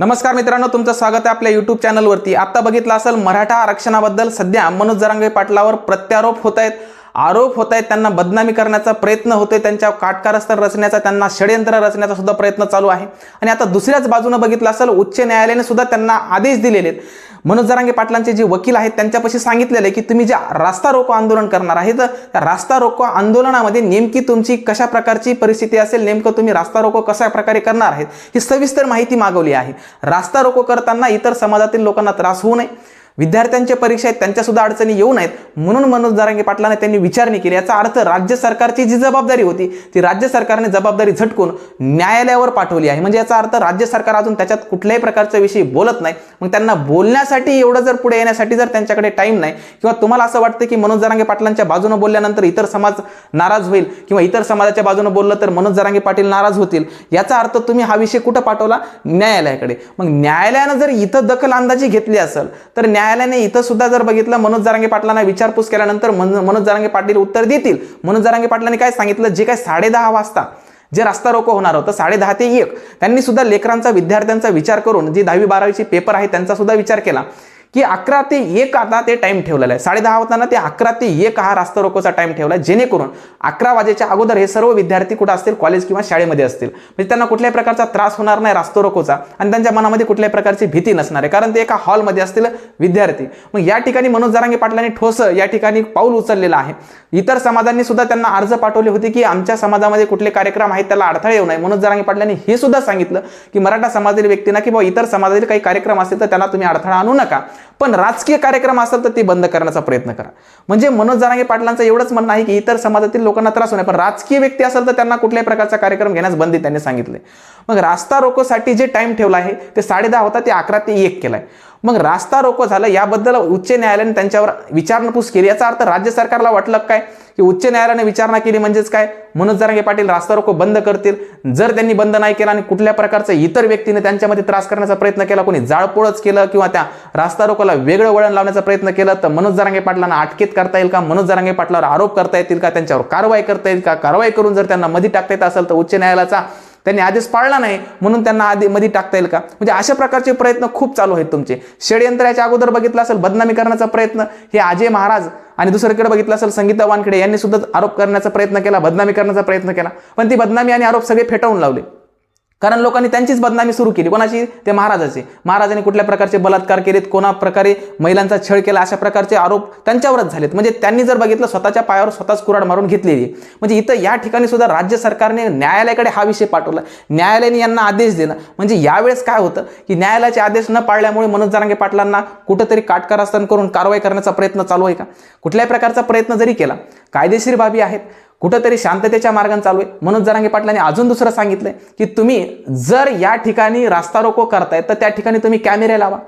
नमस्कार मित्रांनो तुमचं स्वागत आहे आपल्या युट्यूब चॅनलवरती आता बघितलं असेल मराठा आरक्षणाबद्दल सध्या मनोज जरांगे पाटलावर प्रत्यारोप होत आहेत आरोप होत आहेत त्यांना बदनामी करण्याचा प्रयत्न होतोय त्यांच्या काटकारस्थर रचण्याचा त्यांना षडयंत्र रचण्याचा सुद्धा प्रयत्न चालू आहे. आणि आता दुसऱ्याच बाजूनं बघितलं असेल उच्च न्यायालयाने सुद्धा त्यांना आदेश दिलेले आहेत. मनोज जरांगे पाटलांचे जे वकील आहेत त्यांच्यापाशी सांगितलेलं आहे की तुम्ही जे रास्ता रोको आंदोलन करणार आहे तर त्या रास्ता रोको आंदोलनामध्ये नेमकी तुमची कशा प्रकारची परिस्थिती असेल नेमकं तुम्ही रास्ता रोको कशा प्रकारे करणार आहेत ही सविस्तर माहिती मागवली आहे. रास्ता रोको करताना इतर समाजातील लोकांना त्रास होऊ नये. विद्यार्थ्यांच्या परीक्षा आहेत त्यांच्यासुद्धा अडचणी येऊ नयेत. म्हणून मनोज दारांगे पाटलांना त्यांनी विचारणी केली. याचा अर्थ राज्य सरकारची जी जबाबदारी होती ती राज्य सरकारने जबाबदारी झटकून न्यायालयावर पाठवली आहे. म्हणजे याचा अर्थ राज्य सरकार अजून त्याच्यात कुठल्याही प्रकारच्या विषयी बोलत नाही. मग त्यांना बोलण्यासाठी एवढं जर पुढे येण्यासाठी जर त्यांच्याकडे टाईम नाही किंवा तुम्हाला असं वाटतं की मनोज जरांगे पाटलांच्या बाजूनं बोलल्यानंतर इतर समाज नाराज होईल किंवा इतर समाजाच्या बाजूनं बोललं तर मनोज जरांगे पाटील नाराज होतील याचा अर्थ तुम्ही हा विषय कुठं पाठवला? न्यायालयाकडे. मग न्यायालयानं जर इथं दखल अंदाजी घेतली असेल तर न्यायालयाने इथं सुद्धा जर बघितलं मनोज जरांगे पाटलांना विचारपूस केल्यानंतर मन मनोज जरांगे पाटील उत्तर देतील. मनोज जरांगे पाटलांनी काय सांगितलं? जे काय साडे दहा वाजता जे रास्ता रोको होणार होतं साडे दहा ते एक त्यांनी सुद्धा लेकरांचा विद्यार्थ्यांचा विचार करून जी दहावी बारावीची पेपर आहे त्यांचा सुद्धा विचार केला. की अकरा ते एक आता ते टाइम ठेवलेला आहे. साडे दहा होताना ते अकरा ते एक हा रास्ता रोकोचा टाइम ठेवला आहे. जेणेकरून अकरा वाजेच्या अगोदर हे सर्व विद्यार्थी कुठं असतील? कॉलेज किंवा शाळेमध्ये असतील. म्हणजे त्यांना कुठल्याही प्रकारचा त्रास होणार नाही रास्ता रोकोचा आणि त्यांच्या मनामध्ये कुठल्याही प्रकारची भीती नसणार आहे. कारण ते एका हॉलमध्ये असतील विद्यार्थी. मग या ठिकाणी मनोज जरांगे पाटलांनी ठोस या ठिकाणी पाऊल उचललेलं आहे. इतर समाजांनी सुद्धा त्यांना अर्ज पाठवले होते की आमच्या समाजामध्ये कुठले कार्यक्रम आहेत त्याला अडथळे येऊ नये. मनोज जरांगे पाटलांनी हे सुद्धा सांगितलं की मराठा समाजातील व्यक्तींना की बाबा इतर समाजातील काही कार्यक्रम असतील तर त्यांना तुम्ही अडथळा आणू नका. पण राजकीय कार्यक्रम असेल तर ते बंद करण्याचा प्रयत्न करा. म्हणजे मनोज जरांगे पाटलांचं एवढंच म्हणणं आहे की इतर समाजातील लोकांना त्रास होणार पण राजकीय व्यक्ती असेल तर त्यांना कुठल्याही प्रकारचा कार्यक्रम घेण्यास बंदी त्यांनी सांगितले मग रास्ता रोकोसाठी जे टाइम ठेवला आहे ते साडे दहा होता ते अकरा ते एक केलाय. मग रास्ता रोको झालं याबद्दल उच्च न्यायालयाने त्यांच्यावर विचारणपूस केली. याचा अर्थ राज्य सरकारला वाटलं काय? की उच्च न्यायालयाने विचारणा केली म्हणजेच काय? मनोज जरांगे पाटील रास्ता रोको बंद करतील. जर त्यांनी बंद नाही केला आणि कुठल्या प्रकारचं इतर व्यक्तीने त्यांच्यामध्ये त्रास करण्याचा प्रयत्न केला कोणी जाळपोळच केलं किंवा त्या रास्ता रोकोला वेगळं वळण लावण्याचा प्रयत्न केला तर मनोज जरांगे पाटलांना अटकेत करता येईल का? मनोज जरांगे पाटलावर आरोप करता येतील का? त्यांच्यावर कारवाई करता येईल का? कारवाई करून जर त्यांना मध्ये टाकता येत असेल तर उच्च न्यायालयाचा त्यांनी आदेश पाळला नाही म्हणून त्यांना आधी मध्ये टाकता येईल का? म्हणजे अशा प्रकारचे प्रयत्न खूप चालू आहेत तुमचे. षडयंत्राच्या अगोदर बघितलं असेल बदनामी करण्याचा प्रयत्न हे अजय महाराज आणि दुसरीकडे बघितलं असेल संगीता वानखेडे यांनी सुद्धा आरोप करण्याचा प्रयत्न केला बदनामी करण्याचा प्रयत्न केला. पण ती बदनामी आणि आरोप सगळे फेटाळून लावले. कारण लोकांनी त्यांचीच बदनामी सुरू केली. कोणाची? ते महाराजाचे. महाराजांनी कुठल्या प्रकारचे बलात्कार केलेत? कोणा प्रकारे महिलांचा छळ केला? अशा प्रकारचे आरोप त्यांच्यावरच झालेत. म्हणजे त्यांनी जर बघितलं स्वतःच्या पायावर स्वतःच कुराड मारून घेतलेली आहे. म्हणजे इथं या ठिकाणी सुद्धा राज्य सरकारने न्यायालयाकडे हा विषय पाठवला. न्यायालयाने यांना आदेश दिला म्हणजे यावेळेस काय होतं? की न्यायालयाचे आदेश न पाळल्यामुळे मनोज जरांगे पाटलांना कुठंतरी काटकारस्थान करून कारवाई करण्याचा प्रयत्न चालू आहे का? कुठल्याही प्रकारचा प्रयत्न जरी केला कायदेशीर बाबी आहेत. कुठंतरी शांततेच्या मार्गाने चालू आहे. म्हणून जरांगे पाटलांनी अजून दुसरं सांगितलंय की तुम्ही जर या ठिकाणी रास्ता रोको करताय तर त्या ठिकाणी तुम्ही कॅमेरे लावा.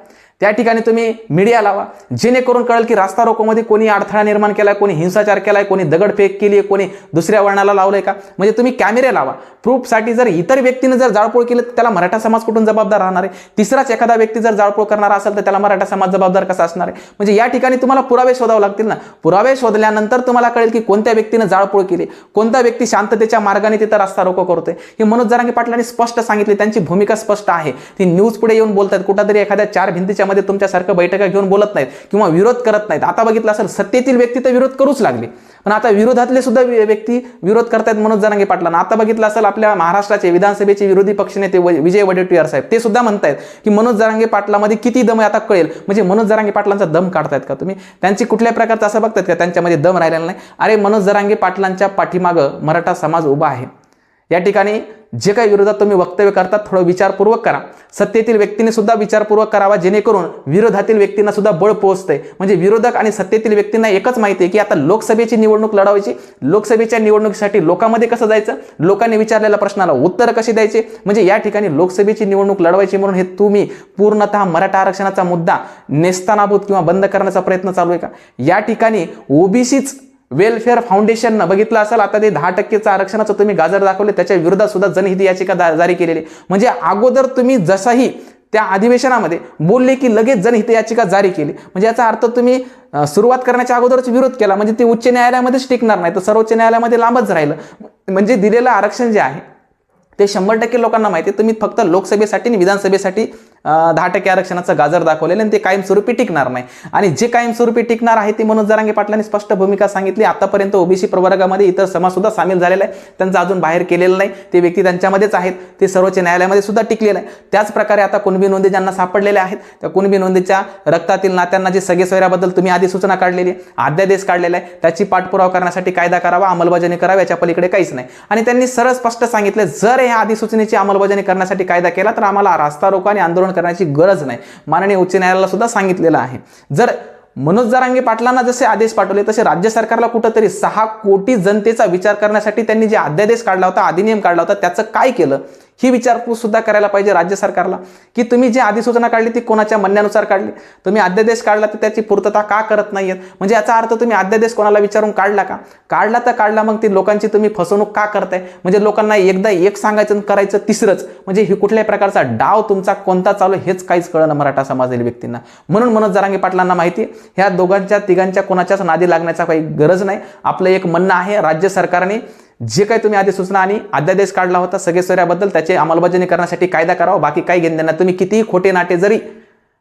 त्या ठिकाणी तुम्ही मीडिया लावा. जेणेकरून कळेल की रास्ता रोकोमध्ये कोणी अडथळा निर्माण केला कोणी हिंसाचार केलाय कोणी दगडफेक केली आहे कोणी दुसऱ्या वळणाला लावलंय का? म्हणजे तुम्ही कॅमेरे लावा. प्रूफसाठी जर इतर व्यक्तीने जर जाळपोळ केलं तर त्याला मराठा समाज कुठून जबाबदार राहणार आहे? तिसराच एखादा व्यक्ती जर जाळपोळ करणारा असेल तर त्याला मराठा समाज जबाबदार कसा असणार आहे? म्हणजे या ठिकाणी तुम्हाला पुरावे शोधावे लागतील ना? पुरावे शोधल्यानंतर तुम्हाला कळेल की कोणत्या व्यक्तीने जाळपोळ केली कोणता व्यक्ती शांततेच्या मार्गाने तिथं रास्ता रोको करतोय? हे मनोज जरांगे पाटलांनी स्पष्ट सांगितले त्यांची भूमिका स्पष्ट आहे. ती न्यूज पुढे येऊन बोलतात कुठंतरी एखाद्या चार भिंतीच्या मध्ये तुमच्यासारखं बैठका घेऊन बोलत नाहीत किंवा विरोध करत नाहीत. आता बघितलं असेल सत्तेतील व्यक्ती तर विरोध करूच लागले. पण आता विरोधातले सुद्धा व्यक्ती विरोध करतायत मनोज जरांगे पाटलांना. आता बघितलं असेल आपल्या महाराष्ट्राचे विधानसभेचे विरोधी पक्षनेते विजय वडेट्टीवार साहेब ते सुद्धा म्हणतायत की मनोज जरांगे पाटलामध्ये किती दम आहे आता कळेल. म्हणजे मनोज जरांगे पाटलांचा दम काढतायत का तुम्ही? त्यांची कुठल्या प्रकारचं असं बघतात का? त्यांच्यामध्ये दम राहिलेला नाही. अरे मनोज जरांगे पाटलांच्या पाठीमागं मराठा समाज उभा आहे. या ठिकाणी जे काही विरोधात तुम्ही वक्तव्य करतात थोडं विचारपूर्वक करा. सत्तेतील व्यक्तीने सुद्धा विचारपूर्वक करावा जेणेकरून विरोधातील व्यक्तींना सुद्धा बळ पोहोचते म्हणजे विरोधक आणि सत्तेतील व्यक्तींना एकच माहिती आहे की आता लोकसभेची निवडणूक लढवायची. लोकसभेच्या निवडणुकीसाठी लोकांमध्ये कसं जायचं? लोकांनी विचारलेल्या प्रश्नाला उत्तर कशी द्यायचे? म्हणजे या ठिकाणी लोकसभेची निवडणूक लढवायची म्हणून हे तुम्ही पूर्णतः मराठा आरक्षणाचा मुद्दा नेस्तानाभूत किंवा बंद करण्याचा प्रयत्न चालू आहे का? या ठिकाणी ओबीसीच वेलफेअर फाउंडेशननं बघितलं असेल आता ते दहा टक्केचं आरक्षणाचं तुम्ही गाजर दाखवले त्याच्या विरोधात सुद्धा जनहित याचिका जारी केलेली म्हणजे अगोदर तुम्ही जसाही त्या अधिवेशनामध्ये बोलले की लगेच जनहित याचिका जारी केली. म्हणजे याचा अर्थ तुम्ही सुरुवात करण्याच्या अगोदरच विरोध केला. म्हणजे ते उच्च न्यायालयामध्येच टिकणार नाही तर सर्वोच्च न्यायालयामध्ये लांबच राहिलं. म्हणजे दिलेलं आरक्षण जे आहे ते शंभर टक्के लोकांना माहिती आहे. तुम्ही फक्त लोकसभेसाठी आणि विधानसभेसाठी दहा टक्के आरक्षणाचं गाजर दाखवलेलं आणि ते कायमस्वरूपी टिकणार नाही. आणि जे कायमस्वरूपी टिकणार आहे ते मनोज जरांगे पाटलांनी स्पष्ट भूमिका सांगितली. आतापर्यंत ओबीसी प्रवर्गामध्ये इतर समाजसुद्धा सामील झालेला आहे. त्यांचा अजून बाहेर केलेलं नाही. ते व्यक्ती त्यांच्यामध्येच आहेत. ते सर्वोच्च न्यायालयामध्ये सुद्धा टिकलेलं आहे. त्याचप्रकारे आता कुणबी नोंदी ज्यांना सापडलेले आहेत त्या कुणबी नोंदीच्या रक्तातील नात्यांना जे सगळे सोयऱ्याबद्दल तुम्ही आधी सूचना काढलेली आहे, अध्यादेश काढलेला आहे त्याची पाठपुरावा करण्यासाठी कायदा करावा अंमलबजावणी करावी याच्या पलीकडे काहीच नाही. आणि त्यांनी सरळ स्पष्ट सांगितलं जर या अधिसूचनेची अंमलबजावणी करण्यासाठी कायदा केला तर आम्हाला रास्ता रोको आणि आंदोलन करण्याची गरज नाही. माननीय उच्च न्यायालयाला सुद्धा सांगितलेलं आहे. जर मनोज जरांगे पाटलांना जसे आदेश पाठवले तसे राज्य सरकारला कुठंतरी सहा कोटी जनतेचा विचार करण्यासाठी त्यांनी जे अध्यादेश काढला होता अधिनियम काढला होता त्याचं काय केलं? ही विचारपूस सुद्धा करायला पाहिजे राज्य सरकारला की तुम्ही जी अधिसूचना काढली ती कोणाच्या म्हणण्यानुसार काढली? तुम्ही अध्यादेश काढला तर त्याची पूर्तता का करत नाहीयेत? म्हणजे याचा अर्थ तुम्ही अध्यादेश कोणाला विचारून काढला का? काढला तर काढला मग ती लोकांची तुम्ही फसवणूक का करताय? म्हणजे लोकांना एकदा एक सांगायचं आणि करायचं तिसरंच. म्हणजे ही कुठल्याही प्रकारचा डाव तुमचा कोणता चालू आहे हेच काहीच कळणं मराठा समाजातील व्यक्तींना. म्हणून मनोज जरांगे पाटलांना माहिती ह्या दोघांच्या तिघांच्या कोणाच्याच नादी लागण्याचा काही गरज नाही. आपलं एक म्हणणं आहे राज्य सरकारने जे काही तुम्ही आधी सूचना आणि अध्यादेश काढला होता सगळे सोऱ्याबद्दल त्याची अंमलबजावणी करण्यासाठी कायदा करावा बाकी काही घेणं तुम्ही कितीही खोटे नाटे जरी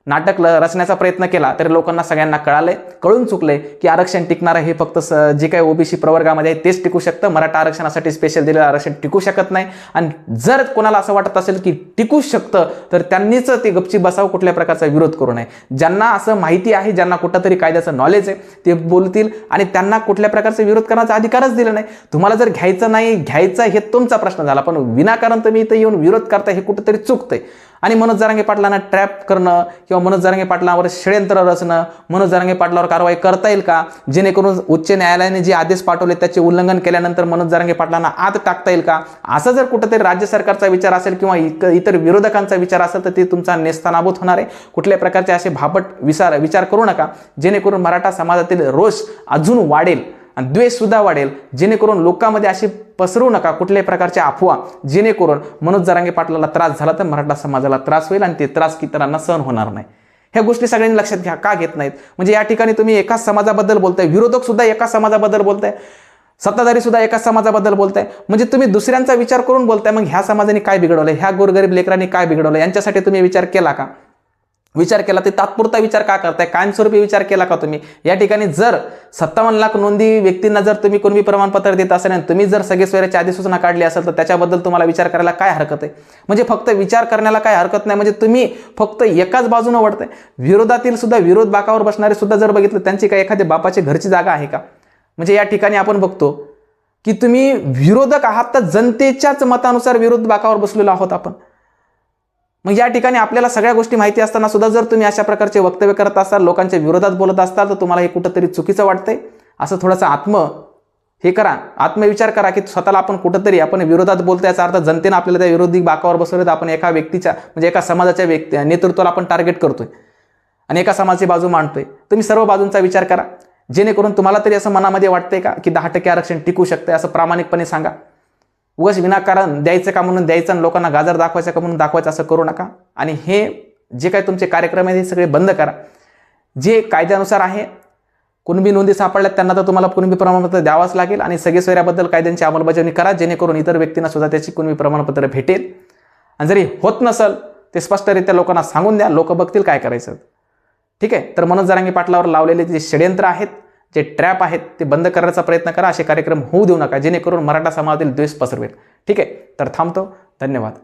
नाटक ल- रचण्याचा प्रयत्न केला तरी लोकांना सगळ्यांना कळालंय कळून चुकले की आरक्षण टिकणारं हे फक्त स- जे काही ओबीसी प्रवर्गामध्ये आहे तेच टिकू शकतं. मराठा आरक्षणासाठी स्पेशल दिलेलं आरक्षण टिकू शकत नाही. आणि जर कोणाला असं वाटत असेल की टिकू शकतं तर त्यांनीच ते गपची बसावं कुठल्या प्रकारचा विरोध करू नये. ज्यांना असं माहिती आहे ज्यांना कुठंतरी कायद्याचं नॉलेज आहे ते बोलतील आणि त्यांना कुठल्या प्रकारचा विरोध करण्याचा अधिकारच दिला नाही. तुम्हाला जर घ्यायचं नाही घ्यायचं हे तुमचा प्रश्न झाला पण विनाकारण तुम्ही इथं येऊन विरोध करता हे कुठंतरी चुकतंय. आणि मनोज जरांगे पाटलांना ट्रॅप करणं किंवा मनोज जरांगे पाटलांवर षडयंत्र रचणं मनोज जरांगे पाटलावर कारवाई करता येईल का? जेणेकरून उच्च न्यायालयाने जे आदेश पाठवले त्याचे उल्लंघन केल्यानंतर मनोज जरांगे पाटलांना आत टाकता येईल का? असं जर कुठंतरी राज्य सरकारचा विचार असेल किंवा इतर विरोधकांचा विचार असेल तर ते तुमचा नेस्तानाभूत होणार आहे. कुठल्या प्रकारचे असे भाबट विचार विचार करू नका. जेणेकरून मराठा समाजातील रोष अजून वाढेल. आणि द्वेषसुद्धा वाढेल. जेणेकरून लोकांमध्ये अशी पसरू नका कुठल्याही प्रकारच्या अफवा. जेणेकरून मनोज जरांगे पाटलाला त्रास झाला तर मराठा समाजाला त्रास होईल आणि ते त्रास इतरांना सहन होणार नाही. ह्या गोष्टी सगळ्यांनी लक्षात घ्या. का घेत नाहीत? म्हणजे या ठिकाणी तुम्ही एकाच समाजाबद्दल बोलताय. विरोधक सुद्धा एकाच समाजाबद्दल बोलताय. सत्ताधारी सुद्धा एकाच समाजाबद्दल बोलताय. म्हणजे तुम्ही दुसऱ्यांचा विचार करून बोलताय. मग ह्या समाजाने काय बिघडवलं ह्या गोरगरीब लेकरांनी काय बिघडवलं यांच्यासाठी तुम्ही विचार केला का? विचार केला ते तात्पुरता विचार का करताय? कायमस्वरूपी विचार केला का तुम्ही? या ठिकाणी जर सत्तावन्न लाख नोंदी व्यक्तींना जर तुम्ही कोणी प्रमाणपत्र देत असेल आणि तुम्ही जर सगळे सोयऱ्याची अधिसूचना काढली असेल तर त्याच्याबद्दल तुम्हाला विचार करायला काय हरकत आहे? म्हणजे फक्त विचार करण्याला काय हरकत नाही? म्हणजे तुम्ही फक्त एकाच बाजूनं वळताय. विरोधातील सुद्धा विरोध बाकावर बसणारे सुद्धा जर बघितलं त्यांची काय एखाद्या बापाची घरची जागा आहे का? म्हणजे या ठिकाणी आपण बघतो की तुम्ही विरोधक आहात तर जनतेच्याच मतानुसार विरोध बाकावर बसलेलो आहोत आपण. मग या ठिकाणी आपल्याला सगळ्या गोष्टी माहिती असताना सुद्धा जर तुम्ही अशा प्रकारचे वक्तव्य करत असाल लोकांच्या विरोधात बोलत असाल तर तुम्हाला हे कुठंतरी चुकीचं वाटतंय. असं थोडंसं आत्म हे करा. आत्मविचार करा की स्वतःला आपण कुठंतरी आपण विरोधात बोलतो याचा अर्थ जनतेनं आपल्याला त्या विरोधी बाकावर बसवलं तर आपण एका व्यक्तीच्या म्हणजे एका समाजाच्या व्यक्ती नेतृत्वाला आपण टार्गेट करतोय. आणि एका समाजाची बाजू मांडतोय. तुम्ही सर्व बाजूंचा विचार करा. जेणेकरून तुम्हाला तरी असं मनामध्ये वाटतंय का? की दहा टक्के आरक्षण टिकू शकतंय असं प्रामाणिकपणे सांगा. उगाच विनाकारण द्यायचं का म्हणून द्यायचं आणि लोकांना गाजर दाखवायचं का म्हणून दाखवायचं असं करू नका. आणि हे जे काही तुमचे कार्यक्रम आहेत हे सगळे बंद करा. जे कायद्यानुसार आहे कुणबी नोंदी सापडल्यात त्यांना तर तुम्हाला कुणबी प्रमाणपत्र द्यावंच लागेल आणि सगळे सोयऱ्याबद्दल कायद्यांची अंमलबजावणी करा जेणेकरून इतर व्यक्तींना सुद्धा त्याची कुणबी प्रमाणपत्र भेटेल. आणि जरी होत नसल ते स्पष्टरित्या लोकांना सांगून द्या लोक बघतील काय करायचं. ठीक आहे? तर मनोज जरांगी पाटलावर लावलेले जे षडयंत्र आहेत जे ट्रॅप आहेत ते बंद करण्याचा प्रयत्न करा. असे कार्यक्रम होऊ देऊ नका. जेणेकरून मराठा समाजातील द्वेष पसरवेल. ठीक आहे? तर थांबतो. धन्यवाद.